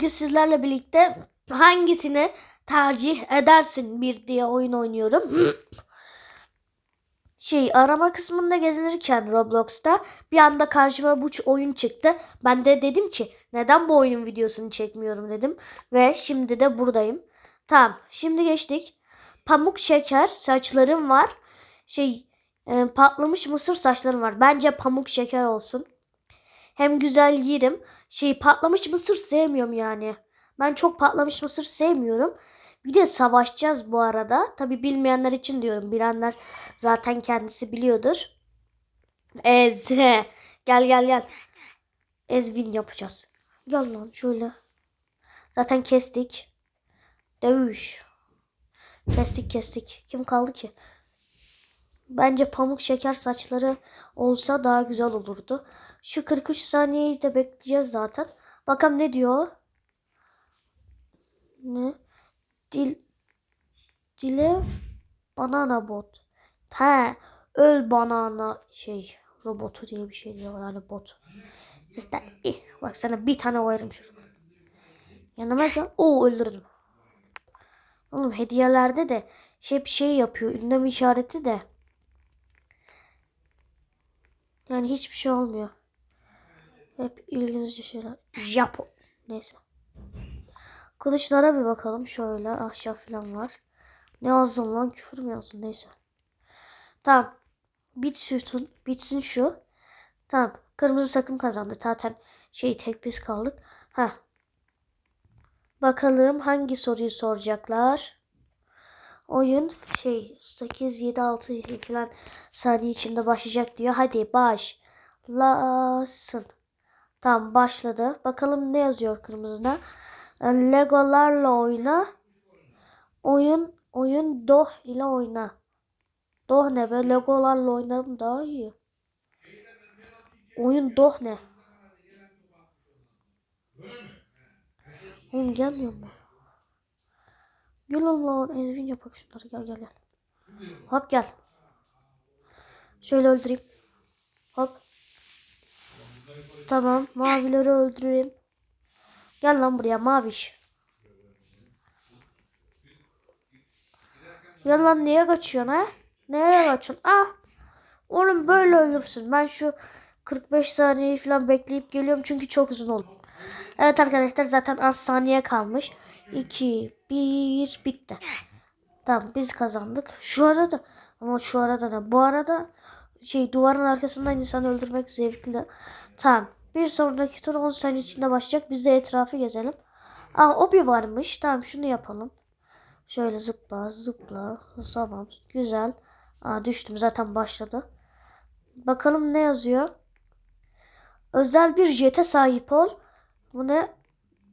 Bugün sizlerle birlikte hangisini tercih edersin bir diye oyun oynuyorum. Şey arama kısmında gezinirken Roblox'ta bir anda karşıma bu oyun çıktı. Ben de dedim ki neden bu oyunun videosunu çekmiyorum dedim. Ve şimdi de buradayım. Tamam şimdi geçtik. Pamuk şeker saçlarım var. Şey e, patlamış mısır saçlarım var. Bence pamuk şeker olsun. Hem güzel yerim. Şey patlamış mısır sevmiyorum yani. Ben çok patlamış mısır sevmiyorum. Bir de savaşacağız bu arada. Tabi bilmeyenler için diyorum. Bilenler zaten kendisi biliyordur. Ez. Gel gel gel. Ezvin yapacağız. Gel lan şöyle. Zaten kestik. Dövüş. Kestik kestik. Kim kaldı ki? Bence pamuk şeker saçları olsa daha güzel olurdu. Şu 43 saniyeyi de bekleyeceğiz zaten. Bakalım ne diyor? Ne? Dil dile banana bot. He, öl banana şey robotu diye bir şey diyor yani bot. Sizden iyi. Bak sana bir tane koyarım şurada. Yanıma gel. Oo öldürdüm. Oğlum hediyelerde de şey bir şey yapıyor. Ünlem işareti de. Yani hiçbir şey olmuyor. Hep ilginç şeyler. Japon. Neyse. Kılıçlara bir bakalım. Şöyle ahşap falan var. Ne yazdın lan? Küfür mü yazdın? Neyse. Tamam. Bitsin, bitsin şu. Tamam. Kırmızı takım kazandı. Zaten şey tek biz kaldık. Ha. Bakalım hangi soruyu soracaklar. Oyun şey 8 7 6 falan saniye içinde başlayacak diyor. Hadi başlasın. Tamam başladı. Bakalım ne yazıyor kırmızıda. E, Legolarla oyna. Oyun oyun doh ile oyna. Doh ne be? Legolarla oynarım daha iyi. Oyun doh ne? Oğlum gelmiyor mu? Gel lan Ezvin yapak şunları gel gel gel. Hop gel. Şöyle öldüreyim. Hop. Tamam mavileri öldüreyim. Gel lan buraya maviş. Gel lan niye kaçıyorsun ha? Nereye kaçıyorsun? Ah. Oğlum böyle ölürsün. Ben şu 45 saniyeyi falan bekleyip geliyorum çünkü çok uzun oldu. Evet arkadaşlar zaten az saniye kalmış. 2, 1 bitti. Tamam biz kazandık. Şu arada ama şu arada da bu arada şey duvarın arkasından insan öldürmek zevkli. Tamam. Bir sonraki tur 10 saniye içinde başlayacak. Biz de etrafı gezelim. Aa o bir varmış. Tamam şunu yapalım. Şöyle zıpla zıpla. Tamam. Güzel. Aa düştüm zaten başladı. Bakalım ne yazıyor. Özel bir jete sahip ol. Bu ne?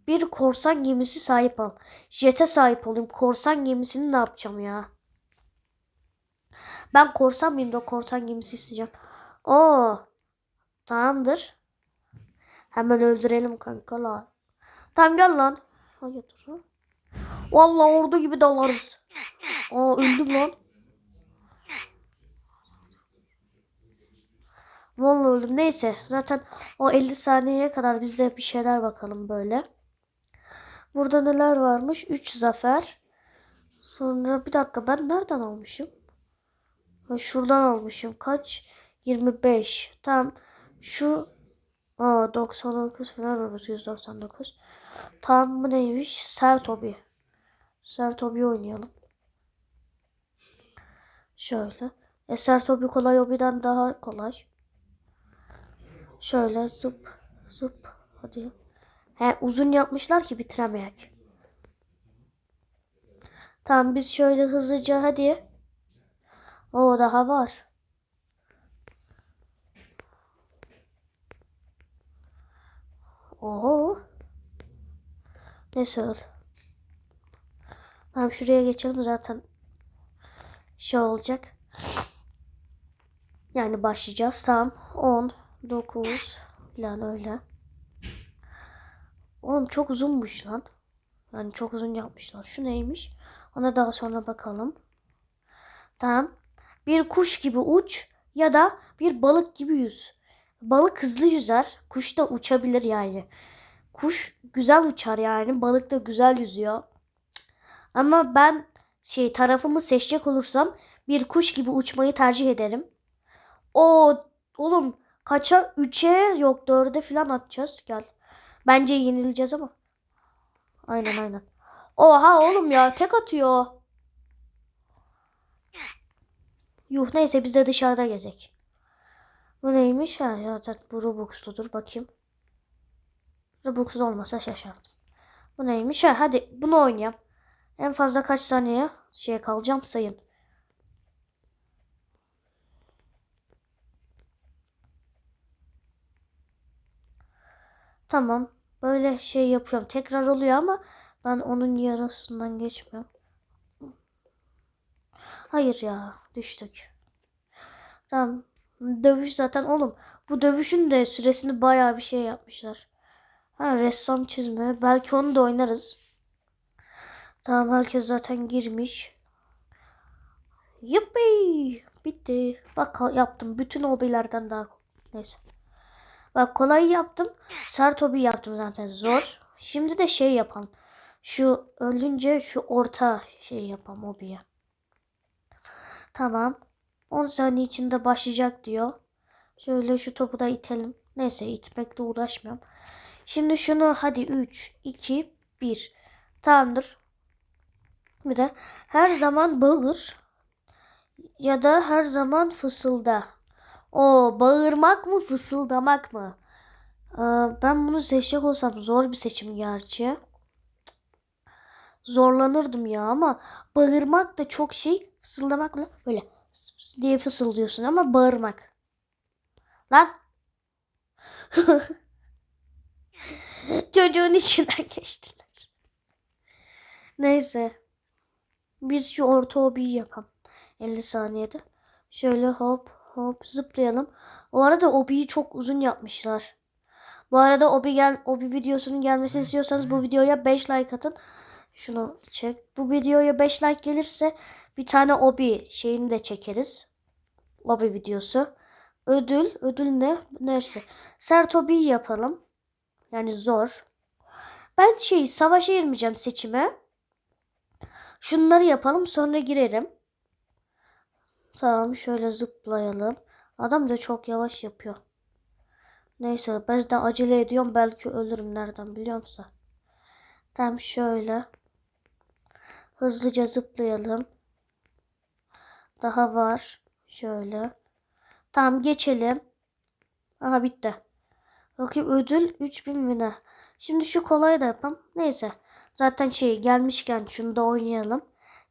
Bir korsan gemisi sahip ol. Jete sahip olayım. Korsan gemisini ne yapacağım ya? Ben korsan mıyım da korsan gemisi isteyeceğim. Oo. Tamamdır. Hemen öldürelim kankalar. Tamam gel lan. Hayır dur. Vallahi ordu gibi dalarız. Aa öldüm lan. Vallahi öldüm. Neyse zaten o 50 saniyeye kadar biz de bir şeyler bakalım böyle. Burada neler varmış? 3 zafer. Sonra bir dakika ben nereden almışım? Şuradan almışım. Kaç? 25. Tamam. Şu Aa 99 falan olması 199. Tamam bu neymiş? Sertobi. Sertobi oynayalım. Şöyle. E Sertobi kolay Obi'den daha kolay. Şöyle zıp zıp. Hadi. He uzun yapmışlar ki bitiremeyek. Tamam biz şöyle hızlıca hadi. O daha var. Oho. Neyse öl. Tamam şuraya geçelim zaten şey olacak. Yani başlayacağız. Tamam. 10, 9 falan öyle. Oğlum çok uzunmuş lan. Yani çok uzun yapmışlar. Şu neymiş? Ona daha sonra bakalım. Tamam. Bir kuş gibi uç ya da bir balık gibi yüz. Balık hızlı yüzer. Kuş da uçabilir yani. kuş güzel uçar yani. Balık da güzel yüzüyor. Ama ben şey tarafımı seçecek olursam bir kuş gibi uçmayı tercih ederim. O oğlum kaça 3'e yok 4'e falan atacağız. Gel. Bence yenileceğiz ama. Aynen aynen. Oha oğlum ya tek atıyor. Yuh neyse biz de dışarıda gezek. Bu neymiş? Ha ya zaten bu Robux'ludur bakayım. Robux'uz olmasa şaşardım. Bu neymiş? Ha hadi bunu oynayalım. En fazla kaç saniye şey kalacağım sayın. Tamam. Böyle şey yapıyorum. Tekrar oluyor ama ben onun yarısından geçmiyorum. Hayır ya. Düştük. Tamam. Dövüş zaten oğlum. Bu dövüşün de süresini bayağı bir şey yapmışlar. Ha ressam çizme. Belki onu da oynarız. Tamam herkes zaten girmiş. Yuppi. Bitti. Bak yaptım. Bütün hobilerden daha. Neyse. Bak kolay yaptım. Sert hobi yaptım zaten zor. Şimdi de şey yapalım. Şu ölünce şu orta şey yapalım hobiye. Tamam. 10 saniye içinde başlayacak diyor. Şöyle şu topu da itelim. Neyse itmekle uğraşmıyorum. Şimdi şunu hadi 3, 2, 1. Tamamdır. Bir de her zaman bağır ya da her zaman fısılda. O bağırmak mı fısıldamak mı? Ee, ben bunu seçecek olsam zor bir seçim gerçi. Zorlanırdım ya ama bağırmak da çok şey fısıldamakla böyle diye fısıldıyorsun ama bağırmak. Lan. Çocuğun içinden geçtiler. Neyse. Biz şu orta hobiyi yapalım. 50 saniyede. Şöyle hop hop zıplayalım. O arada obiyi çok uzun yapmışlar. Bu arada obi gel obi videosunun gelmesini istiyorsanız bu videoya 5 like atın. Şunu çek. Bu videoya 5 like gelirse bir tane obi şeyini de çekeriz. Obi videosu. Ödül, ödül ne? Neyse. Sert obi yapalım. Yani zor. Ben şey savaşa girmeyeceğim seçime. Şunları yapalım sonra girerim. Tamam şöyle zıplayalım. Adam da çok yavaş yapıyor. Neyse ben de acele ediyorum. Belki ölürüm nereden biliyor musun? Tamam şöyle. Hızlıca zıplayalım. Daha var. Şöyle. Tamam geçelim. Aha bitti. Bakayım ödül 3000 bine. Şimdi şu kolay da yapalım. Neyse. Zaten şey gelmişken şunu da oynayalım.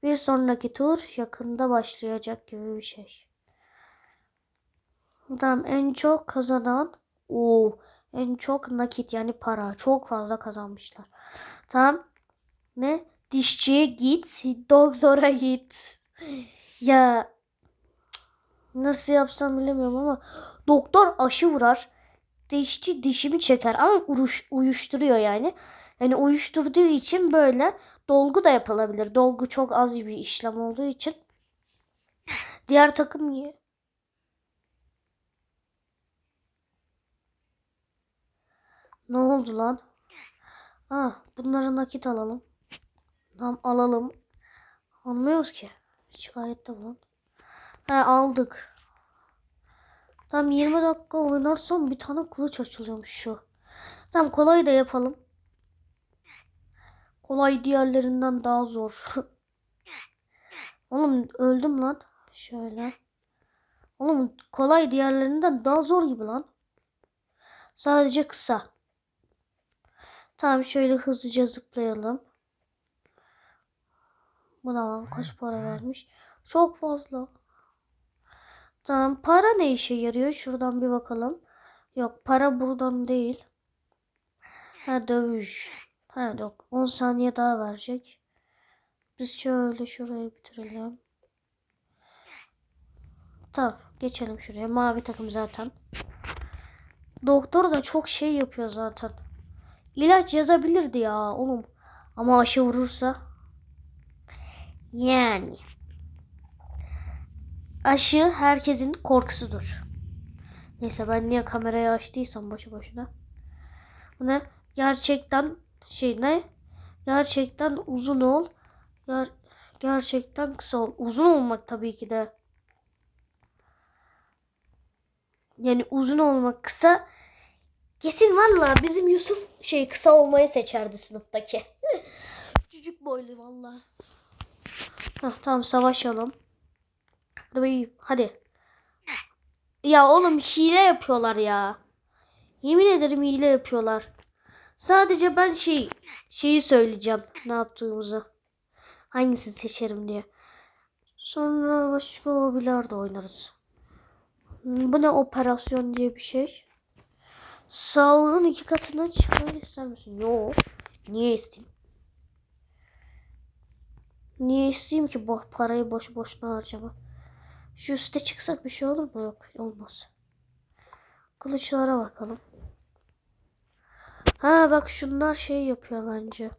Bir sonraki tur yakında başlayacak gibi bir şey. Tamam en çok kazanan o en çok nakit yani para çok fazla kazanmışlar. Tamam. Ne? Dişçiye git, doktora git. ya nasıl yapsam bilemiyorum ama doktor aşı vurar. Dişçi dişimi çeker ama uruş, uyuşturuyor yani. Yani uyuşturduğu için böyle dolgu da yapılabilir. Dolgu çok az bir işlem olduğu için. Diğer takım niye? Ne oldu lan? Ha, bunları nakit alalım. Tamam alalım. Almıyoruz ki. Şikayette bulun. He aldık. Tam 20 dakika oynarsam bir tane kılıç açılıyormuş şu. Tamam kolay da yapalım. Kolay diğerlerinden daha zor. Oğlum öldüm lan. Şöyle. Oğlum kolay diğerlerinden daha zor gibi lan. Sadece kısa. Tamam şöyle hızlıca zıplayalım. Buna lan kaç para vermiş? Çok fazla. Tamam para ne işe yarıyor? Şuradan bir bakalım. Yok para buradan değil. Ha dövüş. Ha yok 10 saniye daha verecek. Biz şöyle şurayı bitirelim. Tamam geçelim şuraya. Mavi takım zaten. Doktor da çok şey yapıyor zaten. İlaç yazabilirdi ya oğlum. Ama aşı vurursa. Yani. Aşı herkesin korkusudur. Neyse ben niye kamerayı açtıysam boşu boşuna. Bu ne? Gerçekten şey ne? Gerçekten uzun ol. Ger gerçekten kısa ol. Uzun olmak tabii ki de. Yani uzun olmak kısa. Kesin valla bizim Yusuf şey kısa olmayı seçerdi sınıftaki. Çocuk boylu valla. Tamam savaşalım. Hadi. Ya oğlum hile yapıyorlar ya. Yemin ederim hile yapıyorlar. Sadece ben şey şeyi söyleyeceğim ne yaptığımızı. Hangisini seçerim diye. Sonra başka hobiler de oynarız. Bu ne operasyon diye bir şey. Sağlığın iki katına çıkmayı ister misin? Yok. Niye isteyeyim? Niye isteyeyim ki bu parayı boş boşuna harcama? Şu üste çıksak bir şey olur mu? Yok olmaz. Kılıçlara bakalım. Ha bak şunlar şey yapıyor bence.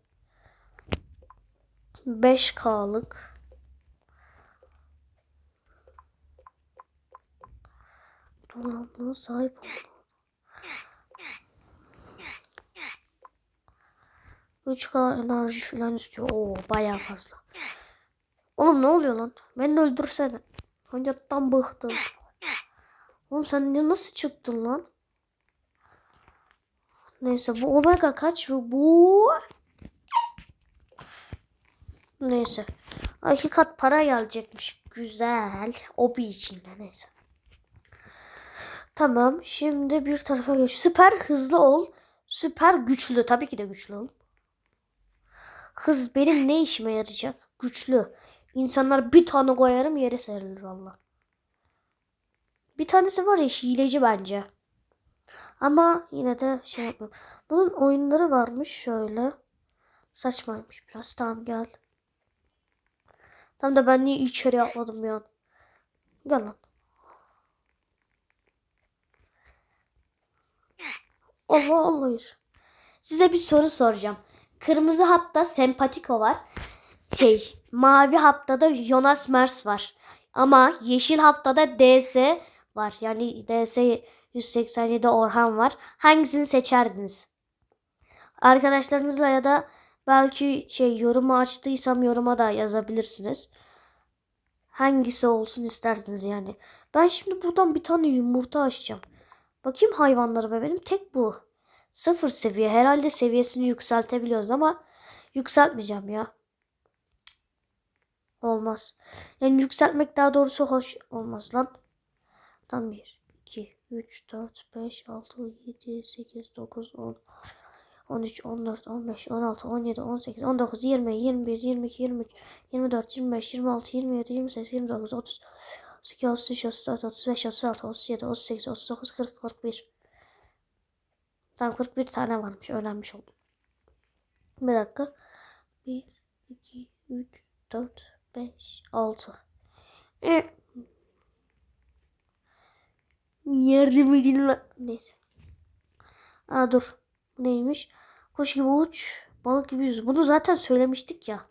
5K'lık. Donanımlı sahip olma. 3K enerji falan istiyor. Oo bayağı fazla. Oğlum ne oluyor lan? Beni öldürsene. Hayattan bıktım. Oğlum sen nasıl çıktın lan? Neyse bu omega kaç bu? Neyse. Ay, iki kat para gelecekmiş. Güzel. O bir içinde neyse. Tamam. Şimdi bir tarafa geç. Süper hızlı ol. Süper güçlü. Tabii ki de güçlü ol. Hız benim ne işime yarayacak? Güçlü. İnsanlar bir tane koyarım yere serilir valla. Bir tanesi var ya hileci bence. Ama yine de şey yapmıyorum. Bunun oyunları varmış şöyle. Saçmaymış biraz. Tamam gel. Tam da ben niye içeri atladım bir an. Gel lan. Allah. hayır. Size bir soru soracağım. Kırmızı hapta Sempatiko var. Şey, mavi hapta da Jonas Mers var. Ama yeşil hapta da DS var. Yani DS 187 Orhan var. Hangisini seçerdiniz? Arkadaşlarınızla ya da belki şey yorumu açtıysam yoruma da yazabilirsiniz. Hangisi olsun istersiniz yani. Ben şimdi buradan bir tane yumurta açacağım. Bakayım hayvanları be benim tek bu. Sıfır seviye. Herhalde seviyesini yükseltebiliyoruz ama yükseltmeyeceğim ya. Olmaz. Yani yükseltmek daha doğrusu hoş olmaz lan. Tam 1, 2, 3, 4, 5, 6, 7, 8, 9, 10, 13, 14, 15, 16, 17, 18, 19, 20, 21, 22, 23, 24, 25, 26, 27, 28, 29, 30, 32, 33, 34, 35, 36, 37, 38, 39, 40, 41. Tam 41 tane varmış. Öğrenmiş oldum. Bir dakika. 1, 2, 3, 4, 5, 6. Yardım edin lan. Neyse. Aa dur. Bu neymiş? Kuş gibi uç, balık gibi yüz. Bunu zaten söylemiştik ya.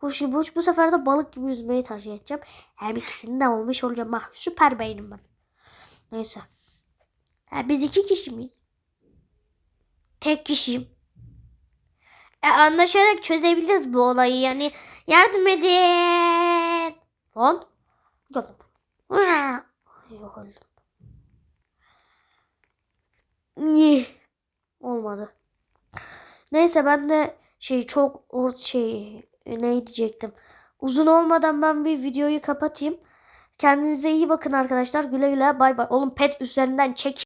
Kuş gibi uç. Bu sefer de balık gibi yüzmeyi tercih edeceğim. Hem ikisini de olmuş olacağım. Bak süper beynim ben. Neyse. Ha, biz iki kişi miyiz? Tek kişiyim. E, anlaşarak çözebiliriz bu olayı yani. Yardım edin. Lan. Yok öldüm. İyi. Olmadı. Neyse ben de şey çok or şey e, ne diyecektim. Uzun olmadan ben bir videoyu kapatayım. Kendinize iyi bakın arkadaşlar. Güle güle bay bay. Oğlum pet üzerinden çek.